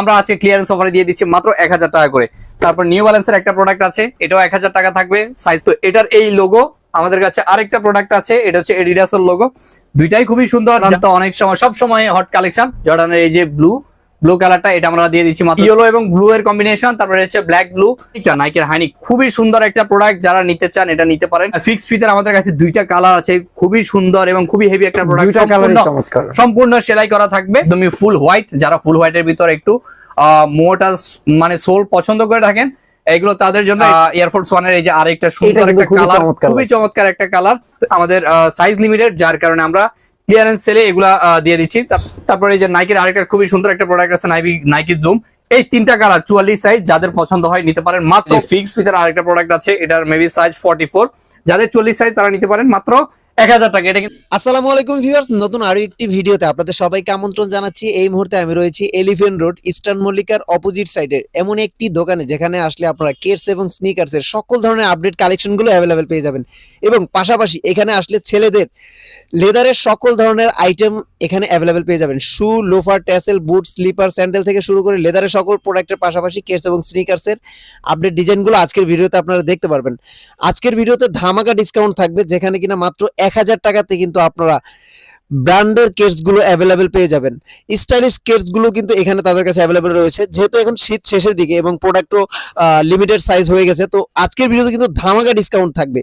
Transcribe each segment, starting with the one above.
আমরা আজকে ক্লিয়ারেন্স অফারে দিয়ে দিচ্ছি মাত্র এক হাজার টাকা করে। তারপর নিউ ব্যালেন্সের একটা প্রোডাক্ট আছে এটাও এক হাজার টাকা থাকবে। সাইজ তো এটার এই লোগো আমাদের কাছে আরেকটা প্রোডাক্ট আছে এটা হচ্ছে এডিডাসের লোগো দুইটাই খুবই সুন্দর অনেক সময় সব সময় হট কালেকশন জর্ডানের এই যে ব্লু ব্লু কালারটা এটা আমরা দিয়ে দিচ্ছি মাত্র ইয়েলো এবং ব্লু এর কম্বিনেশন তারপরে হচ্ছে ব্ল্যাক ব্লু এটা নাইকের হাইনি খুবই সুন্দর একটা প্রোডাক্ট যারা নিতে চান এটা নিতে পারেন। ফিক্স ফিতের আমাদের কাছে দুইটা কালার আছে খুবই সুন্দর এবং খুবই হেভি একটা প্রোডাক্ট সম্পূর্ণ সেলাই করা থাকবে। তুমি ফুল হোয়াইট যারা ফুল হোয়াইটের ভিতর একটু মোটা মানে সোল পছন্দ করে থাকেন এগুলো তাদের জন্য এয়ারফোর্স ওয়ানের এই যে আরেকটা সুন্দর একটা কালার খুবই চমৎকার একটা কালার আমাদের সাইজ লিমিটেড যার কারণে আমরা ক্লিয়ারেন্স সেলে এগুলা দিয়ে দিচ্ছি। তারপরে এই যে নাইকের আরেকটা খুবই সুন্দর একটা প্রোডাক্ট আছে নাইকি নাইকি জুম এই তিনটা কালার চুয়াল্লিশ সাইজ যাদের পছন্দ হয় নিতে পারেন। মাত্র ফিক্স ফিতার আরেকটা প্রোডাক্ট আছে এটার মেবি সাইজ ফর্টি ফোর যাদের চল্লিশ সাইজ তারা নিতে পারেন। মাত্র এক হাজার টাকা, এটা আসসালামু আলাইকুম নতুন আরও একটি ভিডিওতে আপনাদের সবাইকে আমন্ত্রণ জানাচ্ছি। এই মুহূর্তে আমি রয়েছি এলিফেন্ট রোড ইস্টার্ন মল্লিকার অপোজিট এমন একটি দোকানে যেখানে আসলে আপনারা কেটস এবং সকল ধরনের আপডেট অ্যাভেলেবেল পেয়ে যাবেন। এবং পাশাপাশি এখানে আসলে ছেলেদের লেদারের সকল ধরনের আইটেম এখানে অ্যাভেলেবেল পেয়ে যাবেন। Shoe loafer tassel boot slipper sandal থেকে শুরু করে লেদারের সকল প্রোডাক্টের পাশাপাশি কেটস এবং স্নিকার্সের আপডেট ডিজাইনগুলো আজকের ভিডিওতে আপনারা দেখতে পারবেন। আজকের ভিডিওতে ধামাকা ডিসকাউন্ট থাকবে, যেখানে কিনা মাত্র এক হাজার টাকাতে কিন্তু আপনারা ব্র্যান্ডের কেটসগুলো অ্যাভেলেবেল পেয়ে যাবেন। স্টাইলিশ কেটসগুলো কিন্তু এখানে তাদের কাছে অ্যাভেলেবেল রয়েছে। যেহেতু এখন শীত শেষের দিকে এবং প্রোডাক্টও লিমিটেড সাইজ হয়ে গেছে, তো আজকের ভিডিওতে কিন্তু ধামাকা ডিসকাউন্ট থাকবে।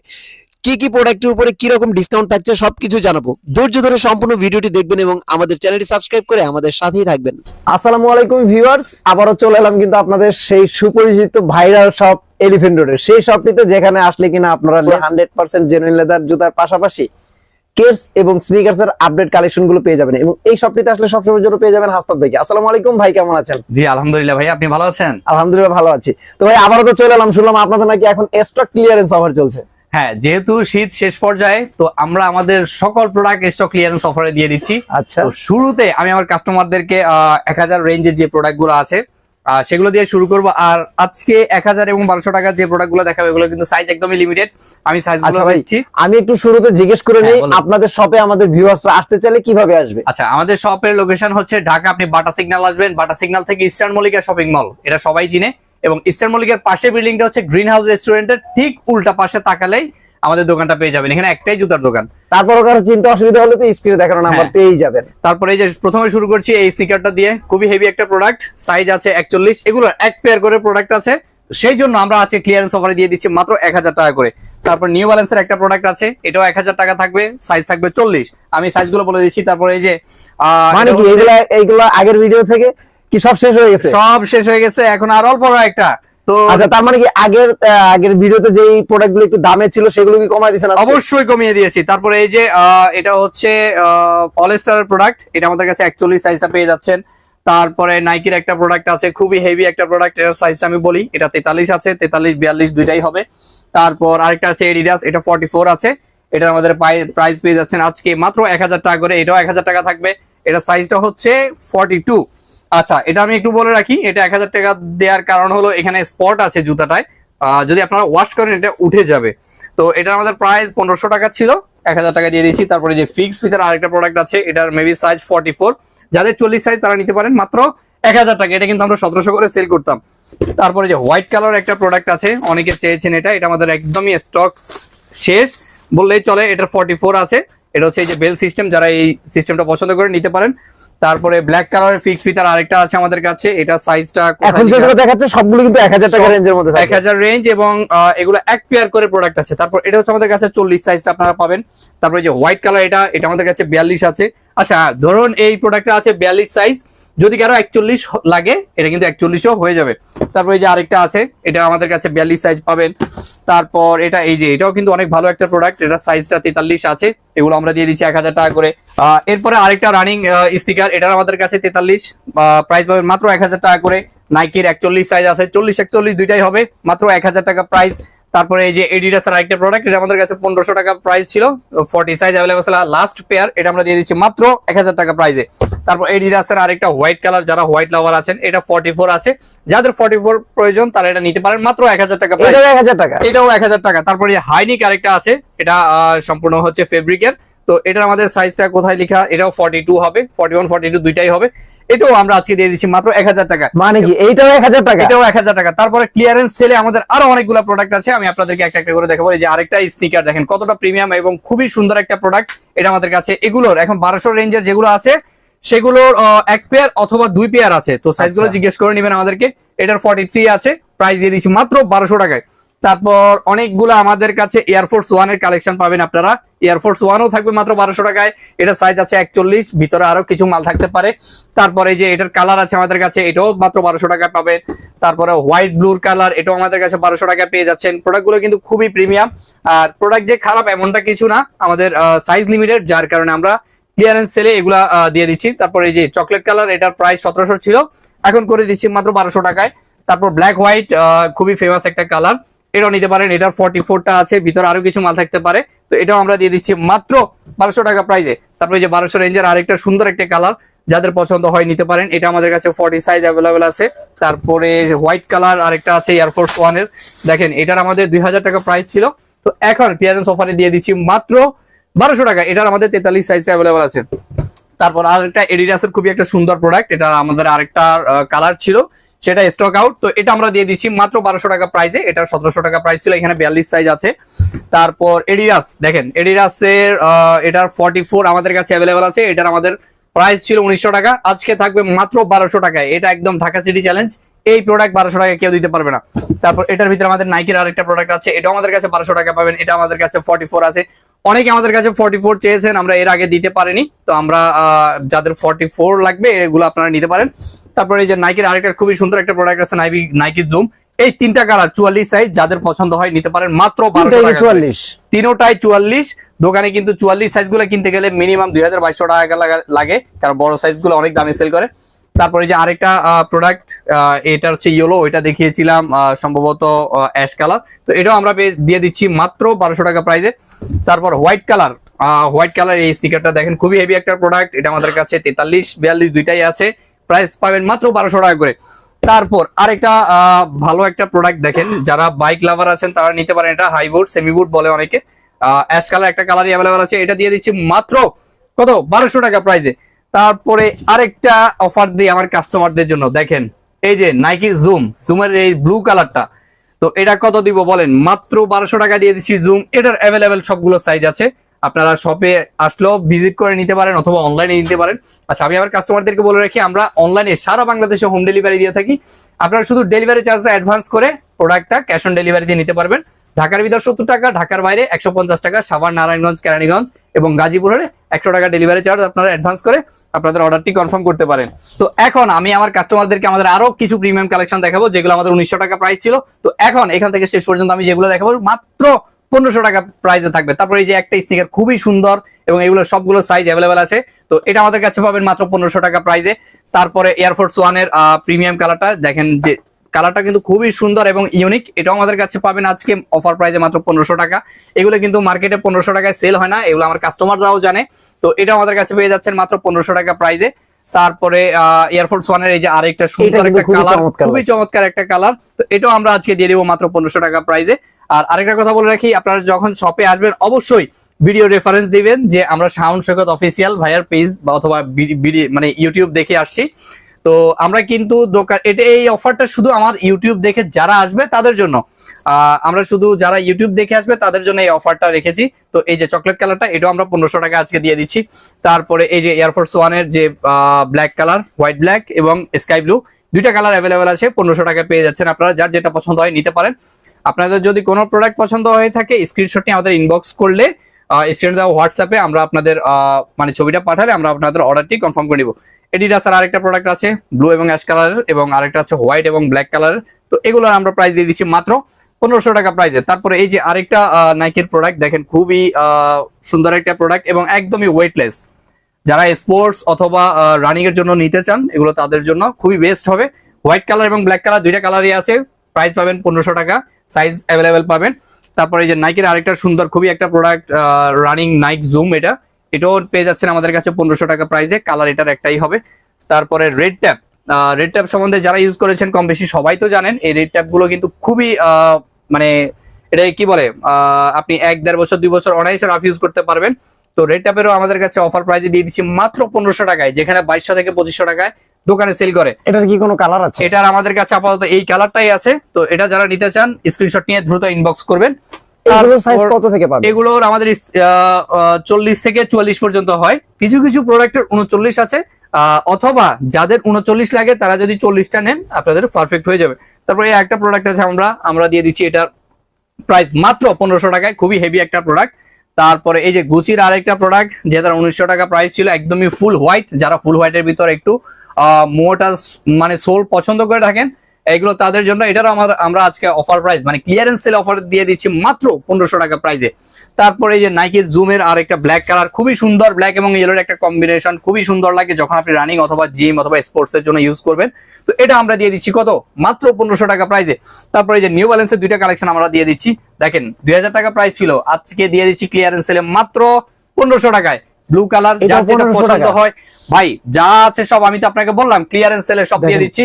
কি কি প্রোডাক্টের উপরে কি রকম ডিসকাউন্ট থাকছে সবকিছু জানাব। ধৈর্য ধরে সম্পূর্ণ ভিডিওটি দেখবেন এবং আমাদের চ্যানেলটি সাবস্ক্রাইব করে আমাদের সাথেই থাকবেন। আসসালামু আলাইকুম ভিউয়ার্স আবারও চলে এলাম কিন্তু আপনাদের সেই সুপরিচিত ভাইরাল শপ এলিফেন্ট রোডের সেই শপটিতে যেখানে আসলে কিনা আপনারা হান্ড্রেড পার্সেন্ট জেনুইন লেদার জুতার পাশাপাশি কেটস এবং স্নিকার্স এর আপডেট কালেকশনগুলো পেয়ে যাবেন এবং এই শপটিতে আসলে সবসময় জন্য পেয়ে যাবেন হাসপাত ভাইকে। আসসালামু আলাইকুম ভাই কেমন আছেন? জি আলহামদুলিল্লাহ ভাই আপনি ভালো আছেন? আলহামদুলিল্লাহ ভালো আছি। তো ভাই আবারও তো চলে এলাম শুনলাম আপনাদের নাকি এখন স্টক ক্লিয়ারেন্স অফার চলছে। হ্যাঁ যেহেতু শীত শেষ পর্যায়ে তো আমরা আমাদের সকল প্রোডাক্ট স্টক ক্লিয়ারেন্স অফারে দিয়ে দিচ্ছি। আচ্ছা। শুরুতে আমি আমার কাস্টমারদেরকে এক হাজার রেঞ্জের যে প্রোডাক্টগুলো আছে সেগুলো দিয়ে শুরু করব। আর আজকে এক হাজার এবং বারোশো টাকার যে প্রোডাক্টগুলো দেখাবো এগুলো কিন্তু সাইজ একদমই লিমিটেড আমি সাইজ দিচ্ছি আমি একটু শুরুতে জিজ্ঞেস করে হ্যাঁ, নিই আপনাদের শপে আমাদের ভিউয়ার্সরা আসতে চাইলে কীভাবে আসবে? আচ্ছা আমাদের শপের লোকেশন হচ্ছে ঢাকা। আপনি বাটা সিগন্যাল আসবেন। বাটা সিগন্যাল থেকে ইস্টার্ন মল্লিকা শপিং মল এটা সবাই চিনে। এবং ইস্টার্ন মল্লিকার পাশে বিল্ডিংটা হচ্ছে গ্রিন হাউস রেস্টুরেন্টের ঠিক উল্টা পাশে তাকালেই আমাদের দোকানটা পেয়ে যাবেন। এখানে একটাই জুতার দোকান। তারপরও কারও চিন্তা অসুবিধা হলে তো স্ক্রিনে দেখানো নাম্বার হ্যাঁ। পেয়েই যাবেন। তারপরে এই যে প্রথমে শুরু করছি এই স্নিকারটা দিয়ে। খুবই হেভি একটা প্রোডাক্ট সাইজ আছে একচল্লিশ। এগুলো এক পেয়ার করে প্রোডাক্ট আছে। সেই জন্য আমরা আজকে ক্লিয়ারেন্স অফারে দিয়ে দিচ্ছি মাত্র এক হাজার টাকা করে। তারপর নিউ ব্যালেন্সের একটা প্রোডাক্ট আছে। এটাও এক হাজার টাকা থাকবে সাইজ থাকবে চল্লিশ। আমি সাইজগুলো বলে দিচ্ছি। তারপরে এই যে মানে কি এগুলা এইগুলা আগের ভিডিও থেকে কি সব শেষ হয়ে গেছে? সব শেষ হয়ে গেছে এখন আর অল্প একটা। তো আচ্ছা তার মানে কি আগের আগের ভিডিওতে যেই একটু দামে ছিল সেগুলো কি দিয়েছেন? অবশ্যই কমিয়ে দিয়েছি। তারপরে এই যে এটা হচ্ছে পলেস্টার প্রোডাক্ট এটা আমাদের কাছে সাইজটা পেয়ে যাচ্ছেন। তারপরে নাইকির একটা প্রোডাক্ট আছে খুবই হেভি একটা প্রোডাক্টের সাইজটা আমি বলি। এটা তেতাল্লিশ আছে তেতাল্লিশ বিয়াল্লিশ দুইটাই হবে। তারপর আরেকটা আছে এডিডাস এটা ফর্টি ফোর আছে। এটা আমাদের প্রাইস পেয়ে যাচ্ছেন আজকে মাত্র এক হাজার টাকা করে এটাও এক হাজার টাকা থাকবে। এটা সাইজটা হচ্ছে ফর্টি টু আচ্ছা এটা আমি একটু বলে রাখি, এটা এক হাজার টাকা দেওয়ার কারণ হলো এখানে স্পট আছে জুতাটায়। যদি আপনারা ওয়াশ করেন, এটা উঠে যাবে। তো এটা আমাদের প্রাইস পনেরোশো টাকা ছিল, এক হাজার টাকা দিয়ে দিয়েছি। তারপরে যে ফিক্স ফিতার আরেকটা প্রোডাক্ট আছে, এটার মেবি সাইজ ফর্টি ফোর যাদের চল্লিশ সাইজ তারা নিতে পারেন মাত্র এক হাজার টাকা। এটা কিন্তু আমরা সতেরোশো করে সেল করতাম। তারপরে যে হোয়াইট কালার একটা প্রোডাক্ট আছে, অনেকে চেয়েছেন এটা। এটা আমাদের একদমই স্টক শেষ। বললেই চলে, এটা ফর্টি ফোর আছে। এটা হচ্ছে এই যে বেল সিস্টেম যারা এই সিস্টেমটা পছন্দ করে নিতে পারেন। তারপরে ব্ল্যাক কালারের ফিক্স ফিতার আরেকটা আছে আমাদের কাছে এটা সাইজটা এখন যেগুলো দেখাচ্ছে সবগুলো কিন্তু এক হাজার টাকা রেঞ্জের মধ্যে থাকে 1000 রেঞ্জ এবং এগুলো এক পেয়ার করে প্রোডাক্ট আছে। তারপর এটা হচ্ছে আমাদের কাছে চল্লিশ সাইজটা আপনারা পাবেন। তারপরে যে হোয়াইট কালার এটা এটা আমাদের কাছে বিয়াল্লিশ আছে। আচ্ছা ধরুন এই প্রোডাক্টটা আছে বিয়াল্লিশ সাইজ যদি কারও একচল্লিশ লাগে, এটা কিন্তু একচল্লিশও হয়ে যাবে। তারপর এই যে আরেকটা আছে, এটা আমাদের কাছে বিয়াল্লিশ সাইজ পাবেন। তারপর এটা এই যে, এটাও কিন্তু অনেক ভালো একটা প্রোডাক্ট এটা সাইজটা তেতাল্লিশ আছে, এগুলো আমরা দিয়ে দিচ্ছি এক হাজার টাকা করে। এরপরে আরেকটা রানিং স্টিকার এটা আমাদের কাছে তেতাল্লিশ প্রাইস পাবেন মাত্র এক হাজার টাকা করে। নাইকির একচল্লিশ সাইজ আছে, চল্লিশ একচল্লিশ দুইটাই হবে, মাত্র এক হাজার টাকা প্রাইস তারপরে এই যে এডিডাস এর আরেকটা প্রোডাক্ট এটা আমাদের কাছে পনেরোশো টাকা প্রাইস ছিল ফর্টি সাইজ অ্যাভেলেবল ছিল লাস্ট পেয়ার এটা আমরা দিয়ে দিচ্ছি মাত্র এক হাজার টাকা প্রাইসে তারপর এডিডাস এর আরেকটা হোয়াইট কালার যারা হোয়াইট লাভার আছেন এটা ফর্টি ফোর আছে। যাদের ফর্টি ফোর প্রয়োজন তারা এটা নিতে পারেন মাত্র এক হাজার টাকা এক হাজার টাকা। এটাও এক হাজার টাকা। তারপরে হাইনিক আরেকটা আছে এটা আহ, সম্পূর্ণ হচ্ছে ফেব্রিকের তো এটার আমাদের সাইজটা কোথায় লেখা? এটাও ফর্টি হবে ফর্টি ওয়ান ফর্টি টু দুইটাই হবে। এটাও আমরা আজকে দিয়ে দিচ্ছি মাত্র এক হাজার টাকা। মানে কি? এইটাও এক হাজার টাকা? এটাও এক হাজার টাকা। তারপরে ক্লিয়ারেন্স সেলে আমাদের আরও অনেকগুলো প্রোডাক্ট আছে। আমি আপনাদেরকে একটা একটা করে দেখাবো। যে আরেকটা স্নিকার দেখেন কতটা প্রিমিয়াম এবং খুবই সুন্দর একটা প্রোডাক্ট এটা আমাদের কাছে। এগুলোর এখন বারোশো রেঞ্জের যেগুলো আছে সেগুলোর এক পেয়ার অথবা দুই পেয়ার আছে। তো সাইজগুলো আচ্ছা। জিজ্ঞেস করে নেবেন আমাদেরকে। এটার ফর্টি থ্রি আছে। প্রাইস দিয়ে দিচ্ছি মাত্র বারোশো টাকায়। তারপর অনেকগুলো আমাদের কাছে এয়ারফোর্স ওয়ানের কালেকশন পাবেন আপনারা। এয়ারফোর্স ওয়ানও থাকবে মাত্র বারোশো টাকায়। এটা সাইজ আছে একচল্লিশ, ভিতরে আরও কিছু মাল থাকতে পারে। তারপরে যে এটার কালার আছে আমাদের কাছে, এটাও মাত্র বারোশো টাকায় পাবেন। তারপরে হোয়াইট ব্লুর কালার এটাও আমাদের কাছে বারোশো টাকায় পেয়ে যাচ্ছেন। প্রোডাক্টগুলো কিন্তু খুবই প্রিমিয়াম আর প্রোডাক্ট যে খারাপ এমনটা কিছু না, আমাদের সাইজ লিমিটেড যার কারণে আমরা ক্লিয়ারেন্স সেলে এগুলা দিয়ে দিচ্ছি। তারপরে এই যে চকলেট কালার এটার প্রাইস সতেরোশো ছিল। এখন করে দিচ্ছি মাত্র বারোশো টাকায়। তারপর ব্ল্যাক হোয়াইট খুবই ফেমাস একটা কালার এটাও নিতে পারেন, এটার ফর্টি ফোরটা আছে, ভিতরে আরও কিছু মাল থাকতে পারে। তো এটাও আমরা দিয়ে দিচ্ছি মাত্র বারোশো টাকা প্রাইসে তারপরে যে বারোশো রেঞ্জের আরেকটা সুন্দর একটা কালার যাদের পছন্দ হয় নিতে পারেন, এটা আমাদের কাছে ফর্টি সাইজ অ্যাভেলেবেল আছে। তারপরে হোয়াইট কালার আরেকটা আছে এয়ারফোর্স ওয়ানের। দেখেন, এটার আমাদের দুই হাজার টাকা প্রাইস ছিল। তো এখন ক্লিয়ারেন্স অফারে দিয়ে দিচ্ছি মাত্র বারোশো টাকা। এটার আমাদের তেতাল্লিশ সাইজ অ্যাভেলেবেল আছে। তারপর আরেকটা এডিডাসের খুবই একটা সুন্দর প্রোডাক্ট এটা আমাদের আরেকটা কালার ছিল। সেটা স্টক আউট তো এটা আমরা দিয়ে দিচ্ছি মাত্র বারোশো টাকা প্রাইসে এটা সতেরোশো টাকা প্রাইস ছিল, এখানে বিয়াল্লিশ সাইজ আছে। তারপর এডিডাস দেখেন এডিডাসের এটার ফর্টি ফোর আমাদের কাছে অ্যাভেলেবেল আছে, এটার আমাদের প্রাইস ছিল উনিশশো টাকা। আজকে থাকবে মাত্র বারোশো টাকায়। এটা একদম ঢাকা সিটি চ্যালেঞ্জ এই প্রোডাক্ট বারোশো টাকা কেউ দিতে পারবে না। তারপর এটার ভিতরে আমাদের নাইকের আরেকটা প্রোডাক্ট আছে, এটাও আমাদের কাছে বারোশো টাকা পাবেন, এটা আমাদের কাছে ফর্টি ফোর আছে। অনেকে আমাদের কাছে ফর্টি ফোর চেয়েছেন আমরা এর আগে দিতে পারিনি। তো আমরা যাদের ফর্টি ফোর লাগবে এগুলো আপনারা নিতে পারেন। তারপরে এই যে নাইকের আরেকটা খুবই সুন্দর একটা প্রোডাক্ট আছে নাইকি নাইকি জুম এই তিনটা কালার চুয়াল্লিশ সাইজ যাদের পছন্দ হয় নিতে পারেন। মাত্র বারোশো টাকা চুয়াল্লিশ। তিনোটাই চুয়াল্লিশ। দোকানে কিন্তু চুয়াল্লিশ সাইজগুলো কিনতে গেলে মিনিমাম দুই হাজার বাইশশো টাকা লাগে কারণ বড় সাইজগুলো অনেক দামে সেল করে। তারপরে যে আরেকটা প্রোডাক্ট এটা হচ্ছে ইয়েলো এটা দেখিয়েছিলাম সম্ভবত অ্যাশ কালার তো এটাও আমরা দিয়ে দিচ্ছি মাত্র বারোশো টাকা প্রাইজে তারপর হোয়াইট কালার হোয়াইট কালার এই স্টিকারটা দেখেন, খুবই হেভি একটা প্রোডাক্ট এটা আমাদের কাছে তেতাল্লিশ, বিয়াল্লিশ দুইটাই আছে। প্রাইস পাবেন মাত্র বারোশো টাকা করে। তারপর আরেকটা ভালো একটা প্রোডাক্ট দেখেন, যারা বাইক লাভার আছেন, তারা নিতে পারেন এটা হাই বুট সেমি বুট বলে অনেকে। অ্যাশ কালার একটা কালারই অ্যাভেলেবেল আছে, এটা দিয়ে দিচ্ছি মাত্র কত? বারোশো টাকা প্রাইসে তারপরে আরেকটা অফার দিই আমার কাস্টমারদের জন্য। দেখেন, এই যে নাইকি জুম জুমের এই ব্লু কালারটা তো এটা কত দিব বলেন? মাত্র বারোশো টাকা দিয়ে দিচ্ছি জুম এটার অ্যাভেলেবেল সবগুলো সাইজ আছে। আপনারা শপে আসলেও ভিজিট করে নিতে পারেন অথবা অনলাইনে নিতে পারেন। আচ্ছা আমি আমার কাস্টমারদেরকে বলে রাখি, আমরা অনলাইনে সারা বাংলাদেশে হোম ডেলিভারি দিয়ে থাকি। আপনারা শুধু ডেলিভারি চার্জটা অ্যাডভান্স করে প্রোডাক্টটা ক্যাশ অন ডেলিভারি দিয়ে নিতে পারবেন। ঢাকার ভিতর সত্তর টাকা, ঢাকার বাইরে একশো পঞ্চাশ টাকা, সাভার, নারায়ণগঞ্জ, কেরানীগঞ্জ এবং গাজীপুর হলে একশো টাকা ডেলিভারি চার্জ আপনারা অ্যাডভান্স করে আপনাদের অর্ডারটি কনফার্ম করতে পারেন। তো এখন আমি আমার কাস্টমারদেরকে আমাদের আরও কিছু প্রিমিয়াম কালেকশন দেখাবো, যেগুলো আমাদের উনিশশো টাকা প্রাইস ছিল। তো এখন এখান থেকে শেষ পর্যন্ত আমি যেগুলো দেখাবো, মাত্র পনেরোশো টাকা প্রাইসে থাকবে। তারপরে এই যে একটা স্নিকার খুবই সুন্দর এবং এগুলো সবগুলো সাইজ অ্যাভেলেবেল আছে। তো এটা আমাদের কাছে পাবেন মাত্র পনেরোশো টাকা প্রাইসে তারপরে এয়ারফোর্স ওয়ানের প্রিমিয়াম কালারটা দেখেন যে কালারটা কিন্তু খুবই সুন্দর এবং ইউনিক এটাও আমাদের কাছে পাবেন আজকে অফার প্রাইসে মাত্র পনেরোশো টাকা। এগুলো কিন্তু মার্কেটে পনেরোশো টাকায় সেল হয় না এগুলো আমার কাস্টমাররাও জানে। তো এটা আমাদের কাছে পেয়ে যাচ্ছেন মাত্র পনেরোশো টাকা প্রাইসে তারপরে এয়ারফোর্স ওয়ানের এই যে আরেকটা সুন্দর একটা কালার খুবই চমৎকার একটা কালার তো এটাও আমরা আজকে দিয়ে দিব মাত্র পনেরোশো টাকা প্রাইসে আর আরেকটা কথা বলে রাখি আপনারা যখন শপে আসবেন অবশ্যই ভিডিও রেফারেন্স দিবেন যে আমরা সাউন্ড সৈকত অফিসিয়াল ভাইয়ার পেজ বা অথবা মানে ইউটিউব দেখে আসছি। তো আমরা কিন্তু দোকান এটা এই অফারটা শুধু আমার ইউটিউব দেখে যারা আসবে তাদের জন্য। আমরা শুধু যারা ইউটিউব দেখে আসবে তাদের জন্য এই অফারটা রেখেছি। তো এই যে চকলেট কালারটা এটাও আমরা পনেরোশো টাকা আজকে দিয়ে দিচ্ছি। তারপরে এই যে এয়ারফোর্স ওয়ানের যে ব্ল্যাক কালার হোয়াইট ব্ল্যাক এবং স্কাই ব্লু দুইটা কালার অ্যাভেলেবেল আছে। পনেরোশো টাকা পেয়ে যাচ্ছেন আপনারা, যার যেটা পছন্দ হয় নিতে পারেন। আপনাদের যদি কোনো প্রোডাক্ট পছন্দ হয়ে থাকে স্ক্রিনশটটি আমাদের ইনবক্স করলে স্ক্রিনে দেওয়া হোয়াটসঅ্যাপে আমরা আপনাদের মানে ছবিটা পাঠালে আমরা আপনাদের অর্ডারটি কনফার্ম করে নিব। এডিডাসের আরেকটা প্রোডাক্ট আছে ব্লু এবং অ্যাশ কালারের এবং আরেকটা আছে হোয়াইট এবং ব্ল্যাক কালারের তো এগুলোর আমরা প্রাইস দিয়ে দিচ্ছি মাত্র পনেরোশো টাকা প্রাইসে তারপরে এই যে আরেকটা নাইকের প্রোডাক্ট দেখেন খুবই সুন্দর একটা প্রোডাক্ট এবং একদমই ওয়েটলেস যারা স্পোর্টস অথবা রানিং এর জন্য নিতে চান, এগুলো তাদের জন্য খুবই বেস্ট হবে। হোয়াইট কালার এবং ব্ল্যাক কালার দুইটা কালারই আছে। প্রাইস পাবেন পনেরোশো টাকা সাইজ অ্যাভেলেবেল পাবেন। তারপরে এই যে নাইকের আরেকটা সুন্দর, খুবই একটা প্রোডাক্ট রানিং নাইক জুম এটা। এটাও পেয়ে যাচ্ছেন আমাদের কাছে পনেরোশো টাকা প্রাইসে কালার এটার একটাই হবে। তারপরে রেড ট্যাপ রেড ট্যাপ সম্বন্ধে যারা ইউজ করেছেন কম বেশি সবাই তো জানেন এই রেড ট্যাপগুলো কিন্তু খুবই মানে এটা কি বলে আপনি এক দেড় বছর দুই বছর অনায়াসে রাফ ইউজ করতে পারবেন। তো রেড ট্যাপেরও আমাদের কাছে অফার প্রাইজে দিয়ে দিচ্ছি মাত্র পনেরোশো টাকায় যেখানে বাইশশো থেকে পঁচিশশো টাকায় দোকানে সেল করে। এটার কি কোনো কালার আছে? এটার আমাদের কাছে আপাতত এই কালারটাই আছে। তো এটা যারা নিতে চান স্ক্রিনশট নিয়ে দ্রুত ইনবক্স করবেন। এগুলোর আমাদের চল্লিশ থেকে চুয়াল্লিশ পর্যন্ত হয়। কিছু কিছু প্রোডাক্টের উনচল্লিশ আছে। অথবা যাদের উনচল্লিশ লাগে তারা যদি চল্লিশটা নেন আপনাদের পারফেক্ট হয়ে যাবে। তারপরে একটা প্রোডাক্ট আছে আমরা আমরা দিয়ে দিচ্ছি এটার প্রাইস মাত্র পনেরোশো টাকায় খুবই হেভি একটা প্রোডাক্ট তারপরে এই যে গুচির আরেকটা প্রোডাক্ট যেটা উনিশশো টাকা প্রাইস ছিল একদমই ফুল হোয়াইট যারা ফুল হোয়াইটের ভিতর একটু মোটা মানে সোল পছন্দ করে থাকেন এগুলো তাদের জন্য এটারও আমার, আমরা আজকে অফার প্রাইস মানে ক্লিয়ারেন্স সেল অফার দিয়ে দিচ্ছি মাত্র পনেরোশো টাকা প্রাইসে তারপরে এই যে নাইকির জুমের আর একটা ব্ল্যাক কালার খুবই সুন্দর ব্ল্যাক এবং ইয়েলোর একটা কম্বিনেশন খুবই সুন্দর লাগে যখন আপনি রানিং অথবা জিম অথবা স্পোর্টস এর জন্য ইউজ করবেন। তো এটা আমরা দিয়ে দিচ্ছি কত? মাত্র পনেরোশো টাকা প্রাইসে তারপরে যে নিউ ব্যালেন্সের দুইটা কালেকশন আমরা দিয়ে দিচ্ছি। দেখেন, দুই হাজার টাকা প্রাইস ছিল। আজকে দিয়ে দিচ্ছি ক্লিয়ারেন্স সেলে মাত্র পনেরোশো টাকায়। ব্লু কালার যার যেটা পছন্দ হয়। ভাই যা আছে সব আমি তো আপনাকে বললাম ক্লিয়ারেন্স সেলে সব দিয়ে দিচ্ছি।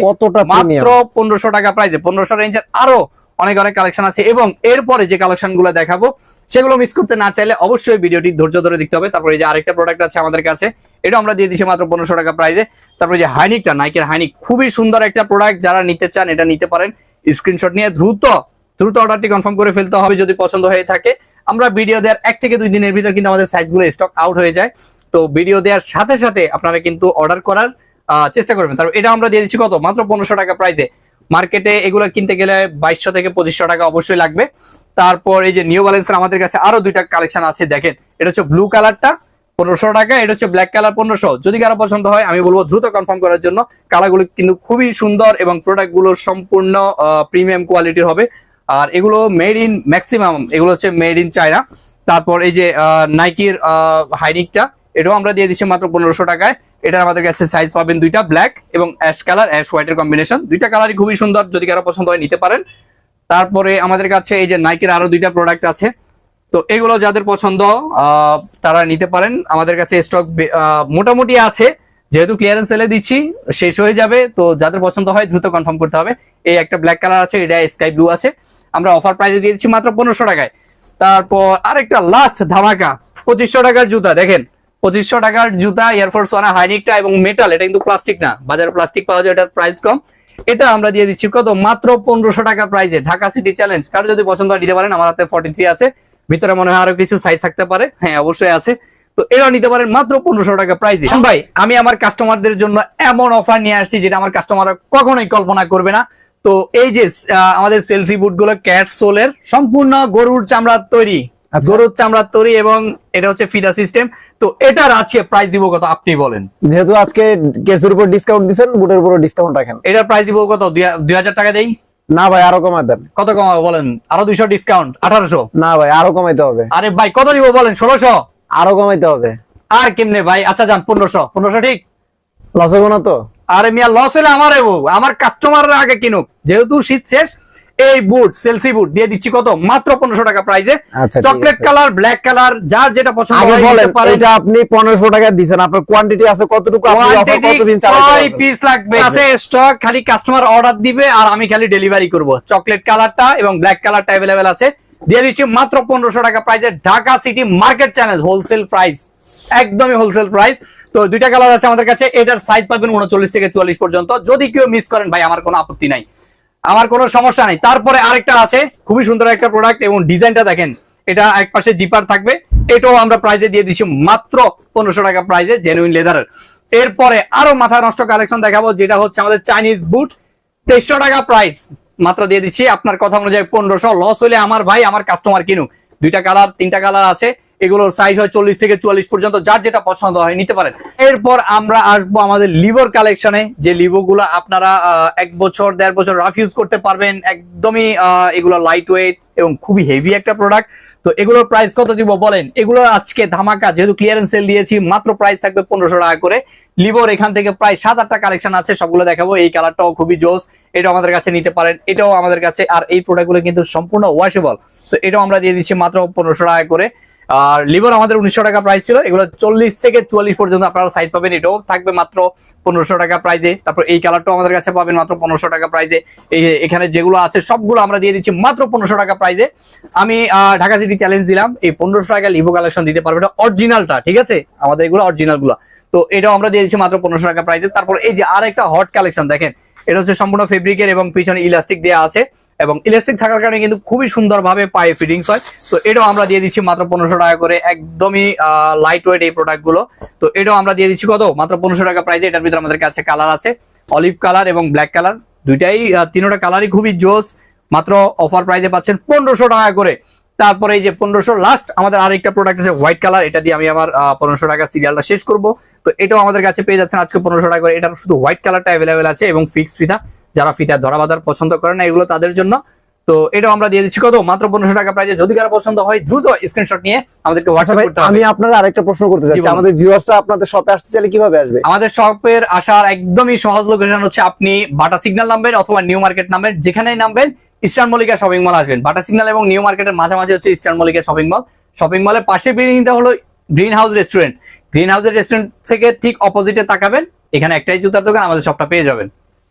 মাত্র পনেরোশো টাকা প্রাইসে পনেরোশো রেঞ্জের আরও অনেক অনেক কালেকশন আছে। এবং এরপরে যে কালেকশনগুলো দেখাবো সেগুলো মিস করতে না চাইলে অবশ্যই ভিডিওটি ধৈর্য ধরে দেখতে হবে। তারপরে যে আরেকটা প্রোডাক্ট আছে আমাদের কাছে এটা আমরা দিয়ে দিচ্ছি মাত্র পনেরোশো টাকা প্রাইসে তারপরে যে হাইনিকটা নাইকের হাইনিক খুবই সুন্দর একটা প্রোডাক্ট যারা নিতে চান এটা নিতে পারেন। স্ক্রিনশট নিয়ে দ্রুত দ্রুত অর্ডারটি কনফার্ম করে ফেলতে হবে যদি পছন্দ হয়ে থাকে। আমরা ভিডিও দেওয়ার এক থেকে দুই দিনের ভিতর কিন্তু আমাদের সাইজগুলো স্টক আউট হয়ে যায়। তো ভিডিও দেওয়ার সাথে সাথে আপনারা কিন্তু অর্ডার করার চেষ্টা করবেন। তারপর এটা আমরা দিয়ে দিচ্ছি কত? মাত্র পনেরোশো টাকা প্রাইসে মার্কেটে এগুলো কিনতে গেলে বাইশশো থেকে পঁচিশশো টাকা অবশ্যই লাগবে। তারপর এই যে নিউ ব্যালেন্সের আমাদের কাছে আরও দুইটা কালেকশন আছে, দেখেন। এটা হচ্ছে ব্লু কালারটা পনেরোশো টাকা, এটা হচ্ছে ব্ল্যাক কালার পনেরোশো। যদি কারও পছন্দ হয়, আমি বলব দ্রুত কনফার্ম করার জন্য। কালারগুলো কিন্তু খুবই সুন্দর এবং প্রোডাক্টগুলো সম্পূর্ণ প্রিমিয়াম কোয়ালিটির হবে। আর এগুলো মেড ইন ম্যাক্সিমাম এগুলো হচ্ছে মেড ইন চায়না তারপর এই যে নাইকির হাইনিকটা এটাও আমরা দিয়ে দিচ্ছি মাত্র পনেরোশো টাকায়। এটা আমাদের কাছে সাইজ পাবেন দুইটা ব্ল্যাক এবং অ্যাশ কালার অ্যাশ হোয়াইটের কম্বিনেশন দুইটা কালারই খুবই সুন্দর, যদি কারও পছন্দ হয় নিতে পারেন। তারপরে আমাদের কাছে এই যে নাইকের আরও দুইটা প্রোডাক্ট আছে। তো এগুলো যাদের পছন্দ তারা নিতে পারেন। আমাদের কাছে স্টক মোটামুটি আছে। যেহেতু ক্লিয়ারেন্স সেলে দিচ্ছি, শেষ হয়ে যাবে। তো যাদের পছন্দ হয়, দ্রুত কনফার্ম করতে হবে। এই একটা ব্ল্যাক কালার আছে, এটা স্কাই ব্লু আছে। আমরা অফার প্রাইসে দিয়ে দিচ্ছি মাত্র পনেরোশো টাকায়। তারপর আরেকটা লাস্ট ধামাকা, পঁচিশশো টাকার জুতা, দেখেন, পঁচিশশো টাকার জুতা এয়ারফোর্স ওয়ান হাইনিকটা এবং মেটাল এটা কিন্তু প্লাস্টিক না, বাজারে প্লাস্টিক পাওয়া যায়, এটার প্রাইস কম। এটা আমরা দিয়ে দিচ্ছি কত? মাত্র পনেরোশো টাকা প্রাইসে ঢাকা সিটি চ্যালেঞ্জ কারও যদি পছন্দ হয়, নিতে পারেন, আমার হাতে ফর্টি থ্রি আছে। ভিতরে মনে হয় আরও কিছু সাইজ থাকতে পারে। হ্যাঁ অবশ্যই আছে। তো এরাও নিতে পারেন মাত্র পনেরোশো টাকা প্রাইসে ভাই, আমি আমার কাস্টমারদের জন্য এমন অফার নিয়ে আসছি, যেটা আমার কাস্টমাররা কখনোই কল্পনা করবে না। তো এই যে আমাদের সেলসি বুটগুলো ক্যাট সোলের সম্পূর্ণ গরুর চামড়ার তৈরি। আচ্ছা। গরুর চামড়ার তৈরি এবং এটা হচ্ছে ফিদা সিস্টেম তো এটার আছে প্রাইস দিব কত আপনি বলেন। যেহেতু আজকে কেসের উপর ডিসকাউন্ট দিচ্ছেন বুটের উপর ডিসকাউন্ট রাখেন। এটার প্রাইস দিব কত দুই- দুই হাজার টাকা দেই? না ভাই আরও কমাই দেন। কত কমাবো বলেন? আরও দুইশো ডিসকাউন্ট আঠারোশো? না ভাই আরও কমাইতে হবে। আরে ভাই কত দিব বলেন ষোলোশো? আরও কমাইতে হবে। আর কেমনে ভাই? আচ্ছা যান পনেরোশো। পনেরোশো ঠিক? লস হবে না তো? আরে মিয়া লস হলে আমার এবো আমার কাস্টমাররা আগে কিনুক। যেহেতু শীত শেষ এই বুট সেলসি বুট দিয়ে দিচ্ছি কত? মাত্র পনেরোশো টাকা প্রাইসে আচ্ছা, চকলেট কালার ব্ল্যাক কালার যার যেটা পছন্দ এটা আপনি পনেরোশো টাকা দিচ্ছেন আপনার কোয়ান্টিটি আছে কতটুকু? পিস লাগবে। আছে স্টক খালি কাস্টমার অর্ডার দিবে আর আমি খালি ডেলিভারি করব। চকলেট কালারটা এবং ব্ল্যাক কালারটা অ্যাভেলেবেল আছে। দিয়ে দিচ্ছি মাত্র পনেরোশো টাকা প্রাইসে Dhaka city market channel wholesale price একদমই হোলসেল প্রাইস তো দুইটা কালার আছে আমাদের কাছে। এটার সাইজ পাবেন উনচল্লিশ থেকে চুয়াল্লিশ পর্যন্ত। যদি কেউ মিস করেন ভাই, আমার কোনো আপত্তি নাই। আমার কোনো সমস্যা নেই। তারপরে আরেকটা আছে, খুবই সুন্দর একটা প্রোডাক্ট এবং ডিজাইনটা দেখেন, এটা এক পাশে জিপার থাকবে। এটাও আমরা প্রাইজে দিয়ে দিচ্ছি মাত্র পনেরোশো টাকা প্রাইজে জেনুইন লেদারের এরপরে আরও মাথা নষ্ট কালেকশন দেখাবো, যেটা হচ্ছে আমাদের চাইনিজ বুট তেইশশো টাকা প্রাইস মাত্র দিয়ে দিচ্ছি। আপনার কথা অনুযায়ী পনেরোশো লস হলে আমার ভাই, আমার কাস্টমার কিনুক। দুইটা কালার তিনটা কালার আছে। এগুলোর সাইজ হয় চল্লিশ থেকে চুয়াল্লিশ পর্যন্ত, যার যেটা পছন্দ হয় নিতে পারেন। এরপর আমরা আসব আমাদের লিভোর কালেকশনে যে লিভো গুলো আপনারা এক বছর, দেড় বছর রাফ ইউজ করতে পারবেন, একদমই এগুলো লাইট ওয়েট এবং খুবই হেভি একটা প্রোডাক্ট তো এগুলোর প্রাইস কত দিব বলেন? এগুলো আজকে ধামাকা, যেহেতু ক্লিয়ারেন্স সেল দিয়েছি, মাত্র প্রাইস থাকবে পনেরোশো টাকা করে। লিভোর এখান থেকে প্রায় সাত আটটা কালেকশন আছে, সবগুলো দেখাবো, এই কালারটাও খুবই জোস, এটাও আমাদের কাছে নিতে পারেন, এটাও আমাদের কাছে, আর এই প্রোডাক্টগুলো কিন্তু সম্পূর্ণ ওয়াশেবল তো এটাও আমরা দিয়ে দিচ্ছি মাত্র পনেরোশো টাকা করে। আর লিভার আমাদের উনিশশো টাকা প্রাইস ছিল। এগুলো চল্লিশ থেকে চুয়াল্লিশ পর্যন্ত আপনারা সাইজ পাবেন। এটাও থাকবে মাত্র পনেরোশো টাকা প্রাইজে তারপর এই কালারটাও আমাদের কাছে পাবেন মাত্র পনেরোশো টাকা প্রাইজে এই এখানে যেগুলো আছে, সবগুলো আমরা দিয়ে দিচ্ছি মাত্র পনেরোশো টাকা প্রাইজে আমি ঢাকা সিটি চ্যালেঞ্জ দিলাম। এই পনেরোশো টাকা লিভো কালেকশন দিতে পারব এটা অরিজিনালটা ঠিক আছে? আমাদের এগুলো অরিজিনালগুলো তো এটাও আমরা দিয়ে দিচ্ছি মাত্র পনেরোশো টাকা প্রাইসে তারপর এই যে আর একটা হট কালেকশন দেখেন। এটা হচ্ছে সম্পূর্ণ ফেব্রিকের এবং পিছনে ইলাস্টিক দেওয়া আছে। এবং ইলাস্টিক থাকার কারণে কিন্তু খুবই সুন্দরভাবে পায়ে ফিটিংস হয়। তো এটাও আমরা দিয়ে দিচ্ছি মাত্র পনেরোশো টাকা করে, একদমই লাইট ওয়েট এই প্রোডাক্টগুলো। তো এটাও আমরা দিয়ে দিচ্ছি কত? মাত্র পনেরোশো টাকা প্রাইসে এটার ভিতরে আমাদের কাছে কালার আছে অলিভ কালার এবং ব্ল্যাক কালার দুইটাই তিনোটা কালারই খুবই জোস। মাত্র অফার প্রাইসে পাচ্ছেন পনেরোশো টাকা করে। তারপরে এই যে পনেরোশো লাস্ট আমাদের আরেকটা প্রোডাক্ট আছে হোয়াইট কালার এটা দিয়ে আমি আমার পনেরোশো টাকা সিরিয়ালটা শেষ করব। তো এটাও আমাদের কাছে পেয়ে যাচ্ছেন আজকে পনেরোশো টাকা করে। এটা শুধু হোয়াইট কালারটা অ্যাভেলেবেল আছে এবং ফিক্স ফিতা যারা ফিতা ধরা বাঁধার পছন্দ করে না এগুলো তাদের জন্য। তো এটাও আমরা দিয়ে দিচ্ছি। কত? মাত্র পনেরোশো টাকা প্রাইসে যদি কারও পছন্দ হয় দ্রুত স্ক্রিনশট নিয়ে আমাদেরকে আচ্ছা হোয়াটসঅ্যাপ আমি আপনার আরেকটা প্রশ্ন করতে চাচ্ছি। বলুন। আমাদের ভিউয়ার্সরা আপনাদের শপে আসতে চাইলে কীভাবে আসবে? আমাদের শপের আসার একদমই সহজ লোকেশন হচ্ছে আপনি বাটা সিগন্যাল নামবেন অথবা নিউ মার্কেট নামবেন। যেখানেই নামবেন ইস্টার্ন মল্লিকা শপিং মল আসবেন। বাটা সিগন্যাল এবং নিউ মার্কেটের মাঝামাঝি হচ্ছে Eastern Mallika shopping mall shopping মলের পাশে বিল্ডিংটা হলো গ্রিন হাউস রেস্টুরেন্ট গ্রিন হাউসের রেস্টুরেন্ট থেকে ঠিক অপোজিটে তাকাবেন। এখানে একটাই জুতার দোকান আমাদের শপটা পেয়ে যাবেন।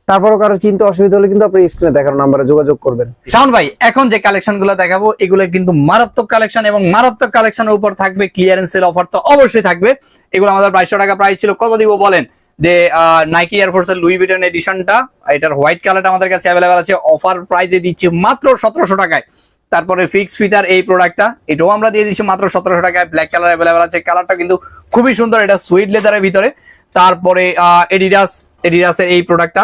তারপরও কারও চিন্তা অসুবিধা হলে কিন্তু আপনি স্ক্রিনে দেখানো নাম্বারে যোগাযোগ করবেন। শাওন ভাই, এখন যে কালেকশনগুলো দেখাবো, এগুলো কিন্তু মারাত্মক কালেকশন এবং মারাত্মক কালেকশনের উপর থাকবে ক্লিয়ারেন্স অফার তো অবশ্যই থাকবে। এগুলো আমাদের বাইশশো টাকা প্রাইস ছিল, কত দিব বলেন? যে নাইকি এয়ারফোর্স এর লুই ভিটন এডিশনটা এটার হোয়াইট কালারটা আমাদের কাছে অ্যাভেলেবেল আছে অফার প্রাইসে দিচ্ছি মাত্র সতেরোশো টাকায়। তারপরে ফিক্স ফিতার এই প্রোডাক্টটা এটাও আমরা দিয়ে দিচ্ছি মাত্র সতেরোশো টাকায় ব্ল্যাক কালার অ্যাভেলেবেল আছে কালারটা কিন্তু খুবই সুন্দর, এটা সুইট লেদারের ভিতরে। তারপরে এডিডাস এডিডাসের এই প্রোডাক্টটা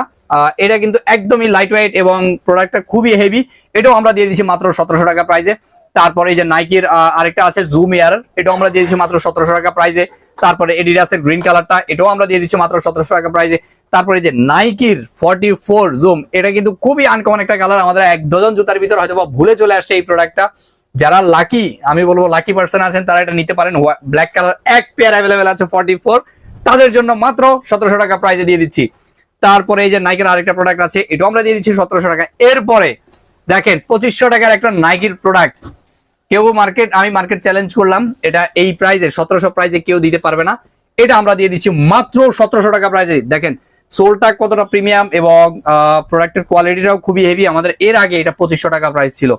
এটা কিন্তু একদমই লাইট ওয়েট এবং প্রোডাক্টটা খুবই হেভি এটাও আমরা দিয়ে দিচ্ছি মাত্র সতেরোশো টাকা প্রাইসে তারপরে এই যে নাইকির আরেকটা আছে জুম এয়ার এটাও আমরা দিয়ে দিচ্ছি মাত্র সতেরোশো টাকা প্রাইসে তারপরে এডিডাসের গ্রিন কালারটা এটাও আমরা দিয়ে দিচ্ছি মাত্র সতেরোশো টাকা প্রাইসে তারপরে যে নাইকির ফর্টি ফোর জুম এটা কিন্তু খুবই আনকমন একটা কালার আমাদের এক ডজন জুতার ভিতর হয়তো ভুলে চলে আসছে এই প্রোডাক্টটা যারা লাকি আমি বলব লাকি পার্সন আছেন, তারা এটা নিতে পারেন। ব্ল্যাক কালার এক পেয়ার অ্যাভেলেবেল আছে ফর্টি ফোর তাদের জন্য মাত্র সতেরোশো টাকা প্রাইজে দিয়ে দিচ্ছি। তারপরে এই যে নাইকের আরেকটা প্রোডাক্ট আছে, এটাও আমরা দিয়ে দিচ্ছি সতেরোশো টাকা। এরপরে দেখেন, পঁচিশশো টাকার একটা নাইকির প্রোডাক্ট কেউ মার্কেট আমি মার্কেট চ্যালেঞ্জ করলাম, এটা এই প্রাইজে সতেরোশো প্রাইজে কেউ দিতে পারবে না। এটা আমরা দিয়ে দিচ্ছি মাত্র সতেরোশো টাকা প্রাইজে দেখেন সোলটা কতটা প্রিমিয়াম এবং প্রোডাক্টের কোয়ালিটিটাও খুবই হেভি আমাদের এর আগে এটা পঁচিশশো টাকা প্রাইস ছিল।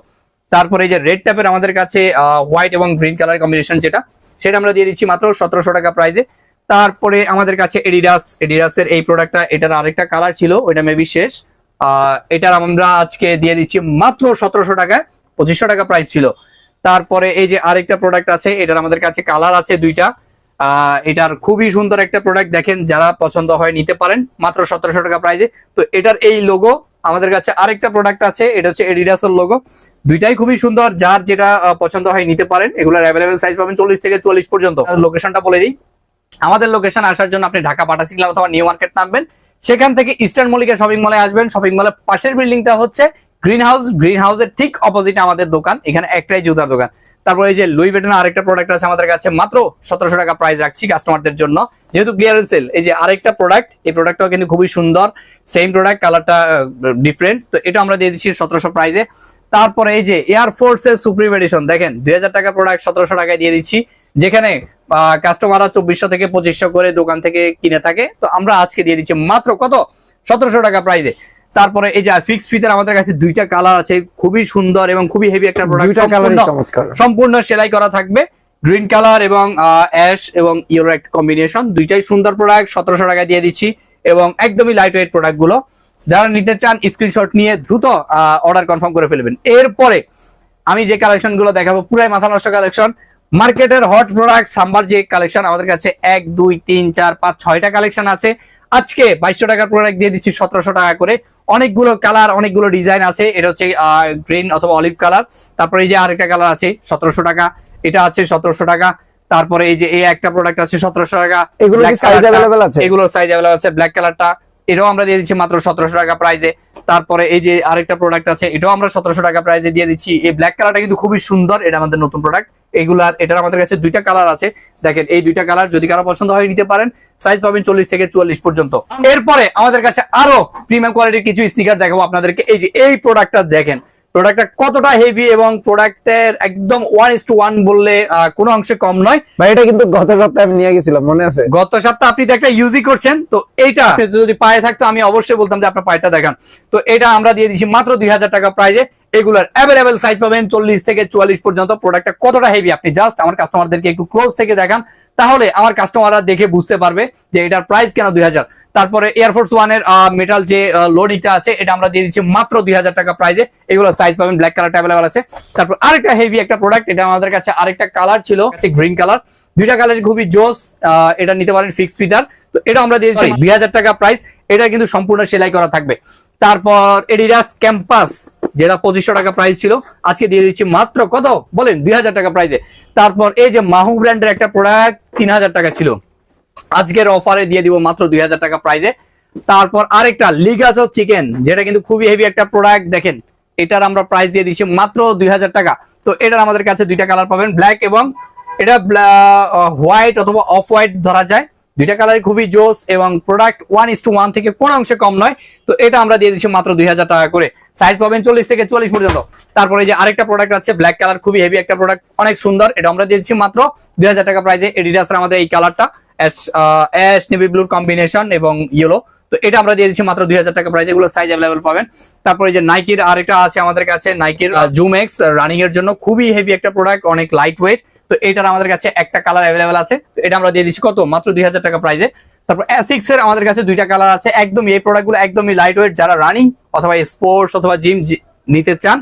তারপরে এই যে রেড ট্যাপের আমাদের কাছে হোয়াইট এবং গ্রিন কালার কম্বিনেশন যেটা, সেটা আমরা দিয়ে দিচ্ছি মাত্র সতেরোশো টাকা প্রাইজে তারপরে আমাদের কাছে এডিডাস এডিডাসের এই প্রোডাক্টটা এটার আরেকটা কালার ছিল, ওইটা মেবি শেষ। এটার আমরা আজকে দিয়ে দিচ্ছি মাত্র সতেরোশো টাকায়, পঁচিশশো টাকা প্রাইস ছিল। তারপরে এই যে আরেকটা প্রোডাক্ট আছে, এটার আমাদের কাছে কালার আছে দুইটা। এটার খুবই সুন্দর একটা প্রোডাক্ট দেখেন, যারা পছন্দ হয় নিতে পারেন, মাত্র সতেরোশো টাকা প্রাইজে তো এটার এই লোগো আমাদের কাছে আরেকটা প্রোডাক্ট আছে, এটা হচ্ছে এডিডাসের লোগো দুইটাই খুবই সুন্দর, যার যেটা পছন্দ হয় নিতে পারেন, এগুলোর অ্যাভেলেবেল সাইজ পাবেন চল্লিশ থেকে চল্লিশ পর্যন্ত। লোকেশনটা বলে দিই। আমাদের লোকেশন আসার জন্য আপনি ঢাকা পাটা সিগলাম অথবা নিউ মার্কেট নামবেন। সেখান থেকে ইস্টার্ন মল্লিকা শপিং মলে আসবেন। শপিং মলের পাশের বিল্ডিংটা হচ্ছে গ্রিন হাউস গ্রিন হাউসের ঠিক অপোজিটে আমাদের দোকান। এখানে একটাই জুতার দোকান। তারপরে এই যে লুই বেটনের আরেকটা প্রোডাক্ট আছে আমাদের কাছে, মাত্র সতেরোশো টাকা প্রাইস রাখছি কাস্টমারদের জন্য। যেহেতু ক্লিয়ারেন্স সেল এই যে আরেকটা প্রোডাক্ট এই প্রোডাক্টটাও কিন্তু খুবই সুন্দর। সেম প্রোডাক্ট কালারটা ডিফারেন্ট তো এটা আমরা দিয়ে দিচ্ছি সতেরোশো প্রাইসে তারপরে এই যে এয়ারফোর্স এর সুপ্রিম এডিশন দেখেন, দুই হাজার টাকা প্রোডাক্ট সতেরোশো টাকায় দিয়ে দিচ্ছি। যেখানে কাস্টমাররা চব্বিশশো থেকে পঁচিশশো করে দোকান থেকে কিনে থাকে। তো আমরা আজকে দিয়ে দিচ্ছি মাত্র কত? সতেরোশো টাকা প্রাইসে তারপরে এই যে ফিক্স ফিতার আমাদের কাছে দুইটা কালার আছে খুবই সুন্দর এবং খুবই হেভি একটা প্রোডাক্ট সম্পূর্ণ সেলাই করা থাকবে। গ্রিন কালার এবং অ্যাশ এবং ইউরো একটা কম্বিনেশন দুইটাই সুন্দর প্রোডাক্ট সতেরোশো টাকায় দিয়ে দিচ্ছি। এবং একদমই লাইট ওয়েট প্রোডাক্টগুলো। যারা নিতে চান স্ক্রিনশট নিয়ে দ্রুত অর্ডার কনফার্ম করে ফেলবেন। এরপরে আমি যে কালেকশনগুলো দেখাবো পুরাই মাথা নষ্ট কালেকশন মার্কেটের হট প্রোডাক্ট সাম্বার যে কালেকশন আমাদের কাছে এক দুই তিন চার পাঁচ ছয়টা কালেকশন আছে। আজকে বাইশশো টাকার প্রোডাক্ট দিয়ে দিচ্ছি সতেরোশো টাকা করে। অনেকগুলো কালার অনেকগুলো ডিজাইন আছে। এটা হচ্ছে গ্রিন অথবা অলিভ কালার তারপরে এই যে আরেকটা কালার আছে সতেরোশো টাকা। এটা আছে সতেরোশো টাকা। তারপরে এই যে এই একটা প্রোডাক্ট আছে সতেরোশো টাকা। এগুলো সাইজ অ্যাভেলেবেল আছে? এগুলো সাইজ অ্যাভেলেবল আছে ব্ল্যাক কালারটা এটাও আমরা দিয়ে দিচ্ছি মাত্র সতেরোশো টাকা প্রাইজে তারপরে এই যে আরেকটা প্রোডাক্ট আছে এটাও আমরা সতেরোশো টাকা প্রাইজে দিয়ে দিচ্ছি। এই ব্ল্যাক কালারটা কিন্তু খুবই সুন্দর। এটা আমাদের নতুন প্রোডাক্ট এগুলার এটার আমাদের কাছে দুইটা কালার আছে। দেখেন এই দুইটা কালার যদি কারও পছন্দ হয় নিতে পারেন সাইজ পাবেন চল্লিশ থেকে চুয়াল্লিশ পর্যন্ত। এরপরে আমাদের কাছে আরও প্রিমিয়াম কোয়ালিটির কিছু স্টিকার দেখাবো আপনাদেরকে। এই যে এই প্রোডাক্টটা দেখেন প্রোডাক্টটা কতটা হেভি এবং প্রোডাক্টের একদম ওয়ান ইস টু ওয়ান বললে কোনো অংশে কম নয়। ভাই এটা কিন্তু গত সপ্তাহে আমি নিয়ে গেছিলাম মনে আছে? গত সপ্তাহে আপনি একটা ইউজই করছেন তো এইটা যদি পায়ে থাকতো আমি অবশ্যই বলতাম যে আপনার পায়েটা দেখান। তো এটা আমরা দিয়ে দিচ্ছি মাত্র দুই হাজার টাকা প্রাইজে এগুলোর অ্যাভেলেবেল সাইজ পাবেন চল্লিশ থেকে চুয়াল্লিশ পর্যন্ত প্রোডাক্টটা কতটা হেভি আপনি জাস্ট আমার কাস্টমারদেরকে একটু ক্লোজ থেকে দেখান। তাহলে আমার কাস্টমাররা দেখে বুঝতে পারবে যে এটার প্রাইস কেন দুই হাজার। তারপরে এয়ারফোর্স ওয়ানের মেটাল যে লোডিটা আছে এটা আমরা দিয়ে দিচ্ছি মাত্র দুই হাজার টাকা প্রাইসে এগুলো সাইজ পাবেন ব্ল্যাক কালারটা অ্যাভেলেবেল আছে। তারপর আরেকটা হেভি একটা প্রোডাক্ট এটা আমাদের কাছে আরেকটা কালার ছিল গ্রিন কালার দুইটা কালার খুবই জোস এটা নিতে পারেন ফিক্স ফিটার তো এটা আমরা দিয়ে দিচ্ছি দুই হাজার টাকা প্রাইস এটা কিন্তু সম্পূর্ণ সেলাই করা থাকবে। তারপর এডিডাস ক্যাম্পাস যেটা পঁচিশশো টাকা প্রাইস ছিল, আজকে দিয়ে দিচ্ছি মাত্র কত? বলেন, দুই হাজার টাকা প্রাইসে তারপর এই যে মাহু ব্র্যান্ডের একটা প্রোডাক্ট তিন হাজার টাকা ছিল। আজকের অফারে দিয়ে দিব মাত্র দুই হাজার টাকা প্রাইসে তারপর আরেকটা লিগাচো চিকেন যেটা কিন্তু খুবই হেভি একটা প্রোডাক্ট দেখেন, এটার আমরা প্রাইস দিয়ে দিচ্ছি মাত্র দুই হাজার টাকা। তো এটার আমাদের কাছে দুইটা কালার পাবেন ব্ল্যাক এবং এটা হোয়াইট অথবা অফ হোয়াইট ধরা যায়। দুইটা কালার খুবই জোস এবং product one is to one থেকে কোন অংশে কম নয়। তো এটা আমরা দিয়ে দিচ্ছি মাত্র দুই হাজার টাকা করে। সাইজ পাবেন চল্লিশ থেকে চল্লিশ পর্যন্ত। তারপরে যে আরেকটা প্রোডাক্ট আছে ব্ল্যাক কালার খুবই হেভি একটা প্রোডাক্ট অনেক সুন্দর। এটা আমরা দিয়ে দিচ্ছি মাত্র দুই হাজার টাকা প্রাইসে এডিডাসের আমাদের এই কালারটা অ্যাশ নেভি ব্লুর কম্বিনেশন এবং ইয়েলো তো এটা আমরা দিয়ে দিচ্ছি মাত্র দুই হাজার টাকা প্রাইস এগুলো সাইজ অ্যাভেলেবল পাবেন। তারপরে যে নাইকির আরেকটা আছে আমাদের কাছে নাইকির জুম এক্স রানিং এর জন্য খুবই হেভি একটা প্রোডাক্ট অনেক লাইট ওয়েট তো এটার আমাদের কাছে একটা কালার অ্যাভেলেবেল আছে। তো এটা আমরা দিয়ে দিচ্ছি কত? মাত্র দুই হাজার টাকা প্রাইসে তারপর অ্যাসিক্স এর আমাদের কাছে দুইটা কালার আছে। একদম এই প্রোডাক্টগুলো একদমই লাইট ওয়েট যারা রানিং অথবা স্পোর্টস অথবা জিম নিতে চান,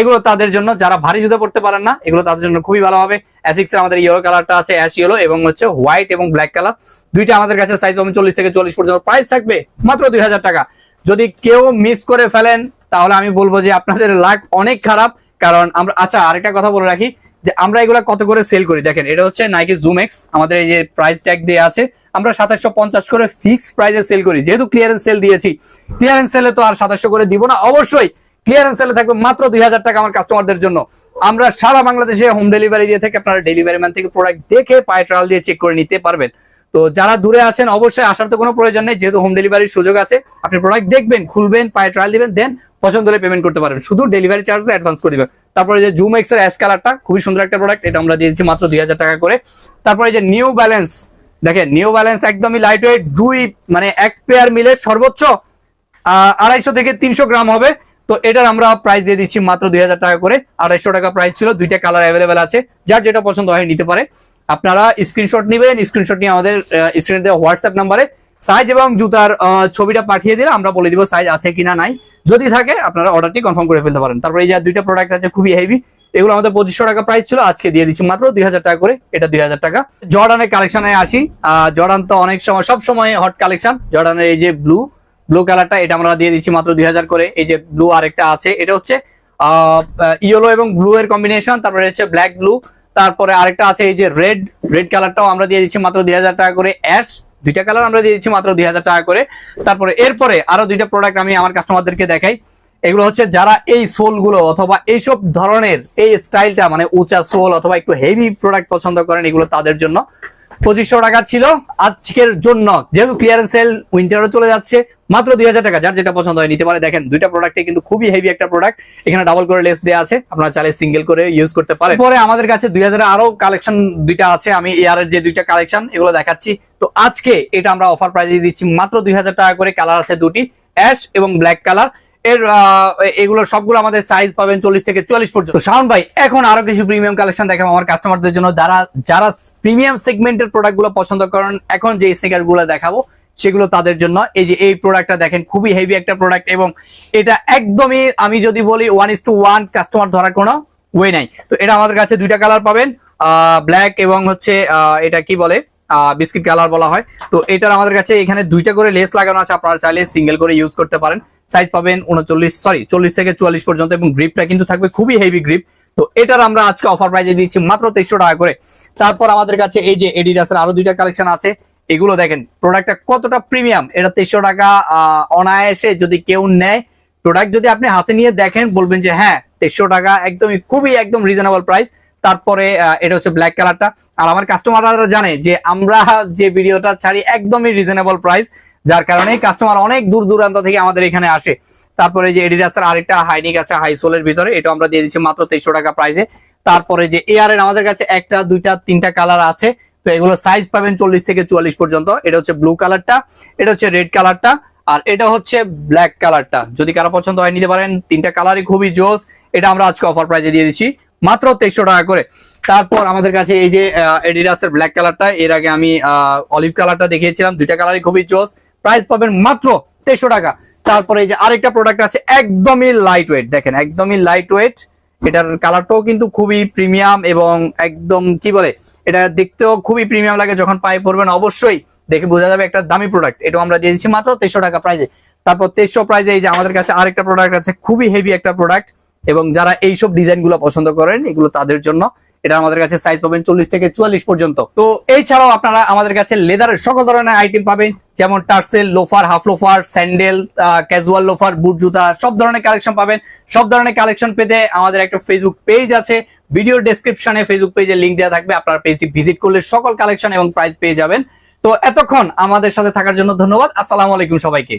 এগুলো তাদের জন্য যারা ভারী জুতো পড়তে পারেন না, এগুলো তাদের জন্য খুবই ভালো হবে। অ্যাসিক্স এর আমাদের ইয়েলো কালারটা আছে অ্যাশ ইয়েলো এবং হচ্ছে হোয়াইট এবং ব্ল্যাক কালার দুইটা আমাদের কাছে সাইজ পাবেন চল্লিশ থেকে চল্লিশ পর্যন্ত। প্রাইস থাকবে মাত্র দুই হাজার টাকা। যদি কেউ মিস করে ফেলেন, তাহলে আমি বলব যে আপনাদের লাক অনেক খারাপ। কারণ আমরা আচ্ছা আরেকটা কথা বলে রাখি। যে আমরা এগুলা কত করে সেল করি? দেখেন, এটা হচ্ছে নাইকি জুম এক্স আমাদের এই যে প্রাইস ট্যাগ দিয়ে আছে, আমরা সাতাশশো পঞ্চাশ করে ফিক্স প্রাইসে সেল করি। যেহেতু ক্লিয়ারেন্স সেল দিয়েছি ক্লিয়ারেন্স সেলে তো আর সাতাশশো করে দিব না, অবশ্যই ক্লিয়ারেন্স সেলে থাকবে মাত্র দুই হাজার টাকা আমার কাস্টমারদের জন্য। আমরা সারা বাংলাদেশে হোম ডেলিভারি দিয়ে থেকে আপনারা ডেলিভারি ম্যান থেকে প্রোডাক্ট দেখে পায়ে ট্রায়াল দিয়ে চেক করে নিতে পারবেন। তো যারা দূরে আছেন, অবশ্যই আসার তো কোনো প্রয়োজন নেই, যেহেতু হোম ডেলিভারির সুযোগ আছে, আপনি প্রোডাক্ট দেখবেন, খুলবেন, পায়ে ট্রায়াল দিবেন দেন পছন্দ হলে পেমেন্ট করতে পারবেন। শুধু ডেলিভারি চার্জ অ্যাডভান্স করে দিবেন। তারপরে যে জুম এক্সের অ্যাশ কালারটা খুবই সুন্দর একটা প্রোডাক্ট এটা আমরা দিয়েছি মাত্র দুই হাজার টাকা করে। তারপরে যে নিউ ব্যালেন্স দেখেন নিউ ব্যালেন্স একদমই লাইট ওয়েট দুই মানে এক পেয়ার মিলে সর্বোচ্চ আড়াইশো থেকে তিনশো গ্রাম হবে। তো এটার আমরা প্রাইস দিয়ে দিচ্ছি মাত্র দুই হাজার টাকা করে। আড়াইশো টাকা প্রাইস ছিল, দুইটা কালার অ্যাভেলেবেল আছে। যার যেটা পছন্দ হয় নিতে পারে। আপনারা স্ক্রিনশট নেবেন স্ক্রিনশট নিয়ে আমাদের স্ক্রিনে দেওয়া হোয়াটসঅ্যাপ নাম্বারে সাইজ এবং জুতার ছবিটা পাঠিয়ে দিলে আমরা বলে দিব সাইজ আছে কিনা নাই। যদি থাকে, আপনারা অর্ডারটি কনফার্ম করে ফেলতে পারেন। তারপরে এই যে দুইটা প্রোডাক্ট আছে, খুবই হেভি এগুলো আমাদের পঁচিশশো টাকা প্রাইস ছিল, আজকে দিয়ে দিচ্ছি মাত্র দুই হাজার টাকা করে, এটা দুই হাজার টাকা। জর্ডানের কালেকশনে আসি। জর্ডান তো অনেক সময়, সব সময় হট কালেকশন জর্ডানের এই যে ব্লু ব্লু কালারটা এটা আমরা দিয়ে দিচ্ছি মাত্র দুই হাজার করে। এই যে ব্লু আরেকটা আছে, এটা হচ্ছে ইয়েলো এবং ব্লু এর কম্বিনেশন তারপরে হচ্ছে ব্ল্যাক ব্লু তারপরে আরেকটা আছে এই যে রেড রেড কালারটাও আমরা দিয়ে দিচ্ছি মাত্র দুই হাজার টাকা করে। অ্যাশ দুইটা কালার আমরা দিয়ে দিচ্ছি মাত্র দুই হাজার টাকা করে। তারপরে এরপরে আরও দুইটা প্রোডাক্ট আমি আমার কাস্টমারদেরকে দেখাই। এগুলো হচ্ছে যারা এই সোলগুলো অথবা এইসব ধরনের এই স্টাইলটা মানে উঁচা সোল অথবা একটু হেভি প্রোডাক্ট পছন্দ করেন, এগুলো তাদের জন্য। পঁচিশশো টাকা ছিল আজকের জন্য। যেহেতু ক্লিয়ারেন্স সেল উইন্টারও চলে যাচ্ছে মাত্র দুই হাজার টাকা, যার যেটা পছন্দ হয় নিতে পারে। দেখেন, দুইটা প্রোডাক্টে কিন্তু খুবই হেভি একটা প্রোডাক্ট এখানে ডাবল করে লেস দেওয়া আছে। আপনারা চাইলে সিঙ্গেল করে ইউজ করতে পারেন। পরে আমাদের কাছে দুই হাজার আরও কালেকশন দুইটা আছে। আমি এয়ারের যে দুইটা কালেকশন এগুলো দেখাচ্ছি। তো আজকে এটা আমরা অফার প্রাইজে দিচ্ছি মাত্র দুই হাজার টাকা করে। কালার আছে দুটি অ্যাশ এবং ব্ল্যাক কালারের এগুলো সবগুলো আমাদের সাইজ পাবেন চল্লিশ থেকে চুয়াল্লিশ পর্যন্ত। শাওন ভাই, এখন আরও কিছু প্রিমিয়াম কালেকশন দেখাবো আমার কাস্টমারদের জন্য। যারা যারা প্রিমিয়াম সেগমেন্টের প্রোডাক্টগুলো পছন্দ করেন, এখন যে স্নিকারগুলো দেখাবো সেগুলো তাদের জন্য। এই যে এই প্রোডাক্টটা দেখেন, খুবই হেভি একটা প্রোডাক্ট এবং এটা একদমই আমি যদি বলি one is to one customer ধরার কোনো ওয়ে নাই। তো এটা আমাদের কাছে দুইটা কালার পাবেন ব্ল্যাক এবং হচ্ছে এটা কি বলে বিস্কিট কালার বলা হয়। তো এটার আমাদের কাছে এখানে দুইটা করে লেস লাগানো আছে, আপনারা চাইলে সিঙ্গেল করে ইউজ করতে পারেন। সাইজ পাবেন উনচল্লিশ সরি চল্লিশ থেকে চুয়াল্লিশ পর্যন্ত এবং গ্রিপটা কিন্তু থাকবে খুবই হেভি গ্রিপ তো এটার আমরা আজকে অফার প্রাইজে দিচ্ছি মাত্র তেইশশো টাকা করে। তারপর আমাদের কাছে এই যে এডিডাসের আরও দুইটা কালেকশন আছে। এগুলো দেখেন প্রোডাক্টটা কতটা প্রিমিয়াম এটা তেইশশো টাকা অনায়াসে যদি কেউ নেয় প্রোডাক্ট যদি আপনি হাতে নিয়ে দেখেন, বলবেন যে হ্যাঁ তেইশশো টাকা একদমই, খুবই একদম রিজনেবল প্রাইস তারপরে এটা হচ্ছে ব্ল্যাক কালারটা আর আমার কাস্টমাররা জানে যে আমরা যে ভিডিওটা ছাড়ি একদমই রিজনেবল প্রাইস যার কারণে কাস্টমার অনেক দূর দূরান্ত থেকে আমাদের এখানে আসে। তারপরে যে এডিডাসের আরেকটা হাইনিক আছে হাই সোলের ভিতরে এটা আমরা দিয়ে দিচ্ছি মাত্র তেইশশো টাকা প্রাইসে তারপরে যে এআর এর আমাদের কাছে একটা, দুইটা, তিনটা কালার আছে। তো এগুলো সাইজ পাবেন চল্লিশ থেকে চুয়াল্লিশ পর্যন্ত। এটা হচ্ছে ব্লু কালারটা এটা হচ্ছে রেড কালারটা আর এটা হচ্ছে ব্ল্যাক কালারটা যদি কারও পছন্দ হয় নিতে পারেন, তিনটা কালারই খুবই জোস। এটা আমরা আজকে অফার প্রাইজে দিয়ে দিচ্ছি, মাত্র তেইশশো টাকা করে। তারপর আমাদের কাছে এই যে এডিডাসের ব্ল্যাক কালারটা এর আগে আমি অলিভ কালারটা দেখিয়েছিলাম, দুইটা কালারই খুবই জোস। প্রাইস পাবেন মাত্র তেইশশো টাকা। তারপরে এই যে আরেকটা প্রোডাক্ট আছে, একদমই লাইট ওয়েট দেখেন, একদমই লাইট ওয়েট এটার কালারটাও কিন্তু খুবই প্রিমিয়াম এবং একদম, কি বলে এটা দেখতেও খুবই প্রিমিয়াম লাগে, যখন পায়ে পড়বেন অবশ্যই দেখে বোঝা যাবে একটা দামি প্রোডাক্ট এটা আমরা দিয়ে দিচ্ছি মাত্র তেইশশো টাকা প্রাইজে তারপর তেইশশো প্রাইজে এই যে আমাদের কাছে আরেকটা প্রোডাক্ট আছে, খুবই হেভি একটা প্রোডাক্ট এবং যারা এইসব ডিজাইনগুলো পছন্দ করেন, এগুলো তাদের জন্য এটা আমাদের কাছে সাইজ পাবেন চল্লিশ থেকে চুয়াল্লিশ পর্যন্ত। তো এছাড়াও আপনারা আমাদের কাছে লেদারের সকল ধরনের আইটেম পাবেন, যেমন tassel loafer half loafer sandal casual loafer boot জুতা, সব ধরনের কালেকশন পাবেন। সব ধরনের কালেকশন পেতে আমাদের একটা ফেসবুক পেজ আছে ভিডিও ডেসক্রিপশনে ফেসবুক পেজের লিঙ্ক দেওয়া থাকবে। আপনার পেজটি ভিজিট করলে সকল কালেকশন এবং প্রাইস পেয়ে যাবেন। তো এতক্ষণ আমাদের সাথে থাকার জন্য ধন্যবাদ। আসসালামু আলাইকুম সবাইকে।